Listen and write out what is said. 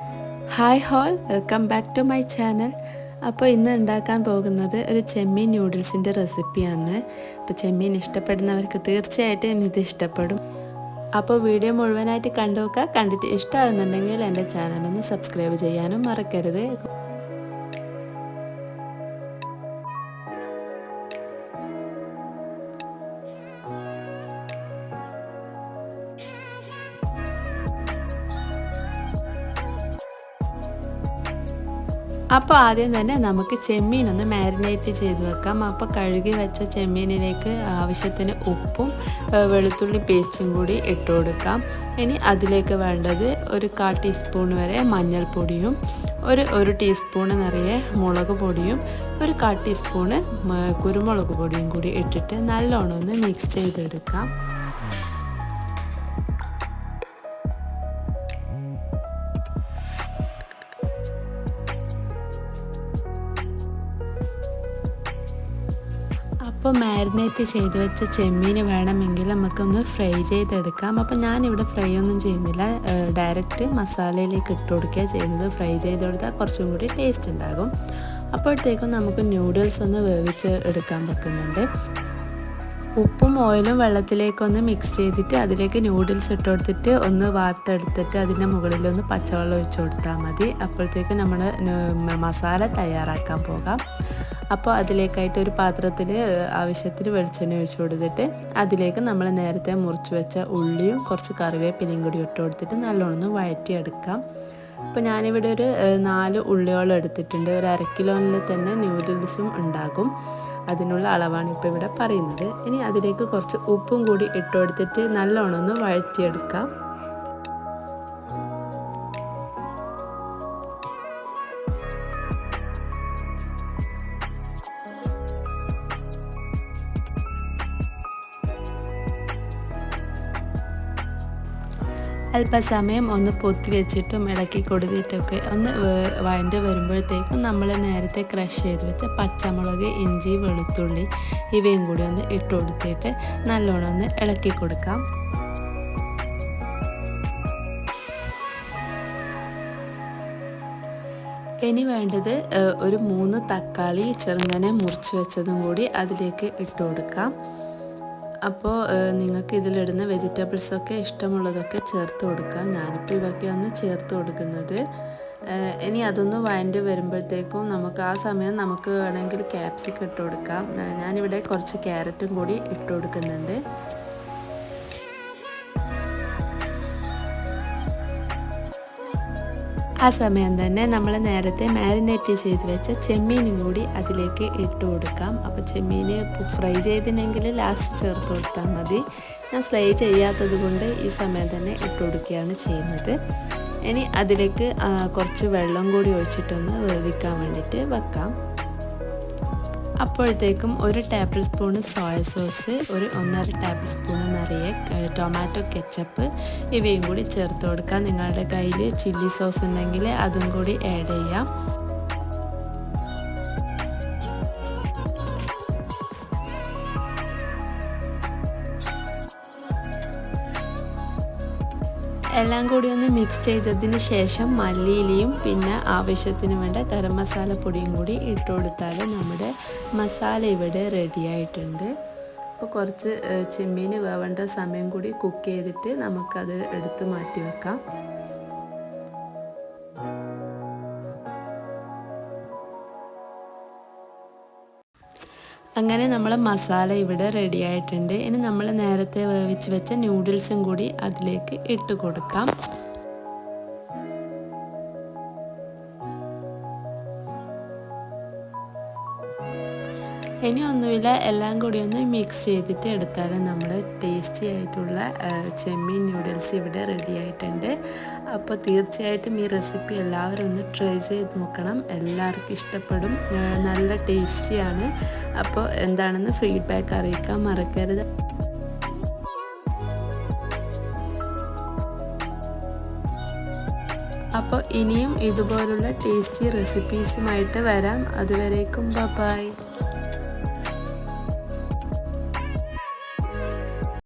Hi all welcome back to my channel അപ്പോൾ ഇന്ന് ഉണ്ടാക്കാൻ പോകുന്നത് ഒരു ചെമ്മീൻ ന്യൂഡിൽസിന്റെ റെസിപ്പിയാണ് അപ്പോൾ ചെമ്മീൻ ഇഷ്ടപ്പെടുന്നവർക്ക് തീർച്ചയായിട്ടും ഇത് ഇഷ്ടപ്പെടും. അപ്പോൾ വീഡിയോ മുഴുവനായിട്ട് കണ്ടു നോക്കുക. കണ്ടിട്ട് ഇഷ്ടമാകുന്നുണ്ടെങ്കിൽ എന്റെ ചാനലൊന്ന് സബ്സ്ക്രൈബ് ചെയ്യാനും മറക്കരുത്. അപ്പോൾ ആദ്യം തന്നെ നമുക്ക് ചെമ്മീൻ ഒന്ന് മാരിനേറ്റ് ചെയ്ത് വെക്കാം. അപ്പോൾ കഴുകി വെച്ച ചെമ്മീനിലേക്ക് ആവശ്യത്തിന് ഉപ്പും വെളുത്തുള്ളി പേസ്റ്റും കൂടി ഇട്ട് കൊടുക്കാം. ഇനി അതിലേക്ക് വേണ്ടത് ഒരു കാൽ ടീസ്പൂൺ വരെ മഞ്ഞൾപ്പൊടിയും ഒരു ഒരു ടീസ്പൂൺ നിറയെ മുളക് പൊടിയും ഒരു കാൽ ടീസ്പൂണ് കുരുമുളക് പൊടിയും കൂടി ഇട്ടിട്ട് നല്ലോണം ഒന്ന് മിക്സ് ചെയ്തെടുക്കാം. അപ്പോൾ മാരിനേറ്റ് ചെയ്ത് വെച്ച ചെമ്മീൻ വേണമെങ്കിൽ നമുക്കൊന്ന് ഫ്രൈ ചെയ്തെടുക്കാം. അപ്പോൾ ഞാനിവിടെ ഫ്രൈ ഒന്നും ചെയ്യുന്നില്ല. ഡയറക്റ്റ് മസാലയിലേക്ക് ഇട്ട് കൊടുക്കുക ചെയ്യുന്നത്. ഫ്രൈ ചെയ്ത് കൊടുത്താൽ കുറച്ചും കൂടി ടേസ്റ്റ് ഉണ്ടാകും. അപ്പോഴത്തേക്കും നമുക്ക് ന്യൂഡിൽസ് ഒന്ന് വേവിച്ച് എടുക്കാൻ വെക്കുന്നുണ്ട്. ഉപ്പും ഓയിലും വെള്ളത്തിലേക്കൊന്ന് മിക്സ് ചെയ്തിട്ട് അതിലേക്ക് നൂഡിൽസ് ഇട്ട് കൊടുത്തിട്ട് ഒന്ന് വാർത്തെടുത്തിട്ട് അതിന്റെ മുകളിലൊന്ന് പച്ചവെള്ളം ഒഴിച്ചു കൊടുത്താൽ മതി. അപ്പോഴത്തേക്ക് നമ്മൾ മസാല തയ്യാറാക്കാൻ പോകാം. അപ്പോൾ അതിലേക്കായിട്ട് ഒരു പാത്രത്തിൽ ആവശ്യത്തിന് വെളിച്ചെണ്ണ ഒഴിച്ചു കൊടുത്തിട്ട് അതിലേക്ക് നമ്മൾ നേരത്തെ മുറിച്ച് വെച്ച ഉള്ളിയും കുറച്ച് കറിവേപ്പിലയും കൂടി ഇട്ട് കൊടുത്തിട്ട് നല്ലോണം വഴറ്റിയെടുക്കാം. അപ്പോൾ ഞാനിവിടെ ഒരു നാല് ഉള്ളിയോളം എടുത്തിട്ടുണ്ട്. ഒരു അര കിലോയിൽ തന്നെ ന്യൂഡിൽസും ഉണ്ടാകും. അതിനുള്ള അളവാണ് ഇപ്പോൾ ഇവിടെ പറയുന്നത്. ഇനി അതിലേക്ക് കുറച്ച് ഉപ്പും കൂടി ഇട്ട് കൊടുത്തിട്ട് നല്ലോണം ഒന്ന് വഴറ്റിയെടുക്കാം. അല്പസമയം ഒന്ന് പൊത്തി വെച്ചിട്ടും ഇളക്കി കൊടുത്തിട്ടൊക്കെ ഒന്ന് വഴണ്ട് വരുമ്പോഴത്തേക്കും നമ്മൾ നേരത്തെ ക്രഷ് ചെയ്ത് വെച്ച പച്ചമുളക് ഇഞ്ചി വെളുത്തുള്ളി ഇവയും കൂടി ഒന്ന് ഇട്ട് കൊടുത്തിട്ട് നല്ലോണം ഒന്ന് ഇളക്കി കൊടുക്കാം. ഇനി വേണ്ടത് ഒരു മൂന്ന് തക്കാളി ചെറുങ്ങനെ മുറിച്ച് വെച്ചതും കൂടി അതിലേക്ക് ഇട്ട് കൊടുക്കാം. അപ്പോൾ നിങ്ങൾക്ക് ഇതിലിടുന്ന വെജിറ്റബിൾസൊക്കെ ഇഷ്ടമുള്ളതൊക്കെ ചേർത്ത് കൊടുക്കാം. ഞാനിപ്പോൾ ഇവയൊക്കെയാണ് ചേർത്ത് കൊടുക്കുന്നത്. ഇനി അതൊന്ന് വഴണ്ടി വരുമ്പോഴത്തേക്കും നമുക്ക് ആ സമയം നമുക്ക് വേണമെങ്കിൽ ക്യാപ്സിക്കം ഇട്ട് കൊടുക്കാം. ഞാനിവിടെ കുറച്ച് ക്യാരറ്റും കൂടി ഇട്ട് കൊടുക്കുന്നുണ്ട്. ആ സമയം തന്നെ നമ്മൾ നേരത്തെ മാരിനേറ്റ് ചെയ്ത് വെച്ച ചെമ്മീനും കൂടി അതിലേക്ക് ഇട്ട് കൊടുക്കാം. അപ്പോൾ ചെമ്മീൻ ഫ്രൈ ചെയ്തിനെങ്കിൽ ലാസ്റ്റ് ചേർത്ത് കൊടുത്താൽ മതി. ഞാൻ ഫ്രൈ ചെയ്യാത്തത് കൊണ്ട് ഈ സമയം തന്നെ ഇട്ട് കൊടുക്കുകയാണ് ചെയ്യുന്നത്. ഇനി അതിലേക്ക് കുറച്ച് വെള്ളം കൂടി ഒഴിച്ചിട്ടൊന്ന് വേവിക്കാൻ വേണ്ടിയിട്ട് വെക്കാം. അപ്പോഴത്തേക്കും ഒരു ടേബിൾ സ്പൂൺ സോയ സോസ് ഒരു ഒന്നര ടേബിൾ സ്പൂൺ നിറയെ ടൊമാറ്റോ കെച്ചപ്പ് ഇവയും കൂടി ചേർത്ത് കൊടുക്കാം. നിങ്ങളുടെ കയ്യിൽ ചില്ലി സോസ് ഉണ്ടെങ്കിൽ അതും കൂടി ആഡ് ചെയ്യാം. എല്ലാം കൂടി ഒന്ന് മിക്സ് ചെയ്തതിന് ശേഷം മല്ലിയിലയും പിന്നെ ആവശ്യത്തിന് വേണ്ട ഗരം മസാല പൊടിയും കൂടി ഇട്ട് കൊടുത്താൽ നമ്മുടെ മസാല ഇവിടെ റെഡിയായിട്ടുണ്ട് അപ്പോൾ കുറച്ച് ചെമ്മീൻ വേവേണ്ട സമയം കൂടി കുക്ക് ചെയ്തിട്ട് നമുക്കത് എടുത്ത് മാറ്റി വെക്കാം അങ്ങനെ നമ്മൾ മസാല ഇവിടെ റെഡി ആയിട്ടുണ്ട്. ഇനി നമ്മൾ നേരത്തെ വേവിച്ച് വെച്ച ന്യൂഡിൽസും കൂടി അതിലേക്ക് ഇട്ട് കൊടുക്കാം. ഇനി ഒന്നുമില്ല എല്ലാം കൂടി ഒന്ന് മിക്സ് ചെയ്തിട്ട് എടുത്താൽ നമ്മൾ ടേസ്റ്റി ആയിട്ടുള്ള ചെമ്മീൻ ന്യൂഡിൽസ് ഇവിടെ റെഡി ആയിട്ടുണ്ട്. അപ്പോൾ തീർച്ചയായിട്ടും ഈ റെസിപ്പി എല്ലാവരും ഒന്ന് ട്രൈ ചെയ്ത് നോക്കണം. എല്ലാവർക്കും ഇഷ്ടപ്പെടും നല്ല ടേസ്റ്റിയാണ് അപ്പോൾ എന്താണെന്ന് ഫീഡ്ബാക്ക് അറിയിക്കാൻ മറക്കരുത്. അപ്പോൾ ഇനിയും ഇതുപോലുള്ള ടേസ്റ്റി റെസിപ്പീസുമായിട്ട് വരാം. അതുവരേക്കും ബൈ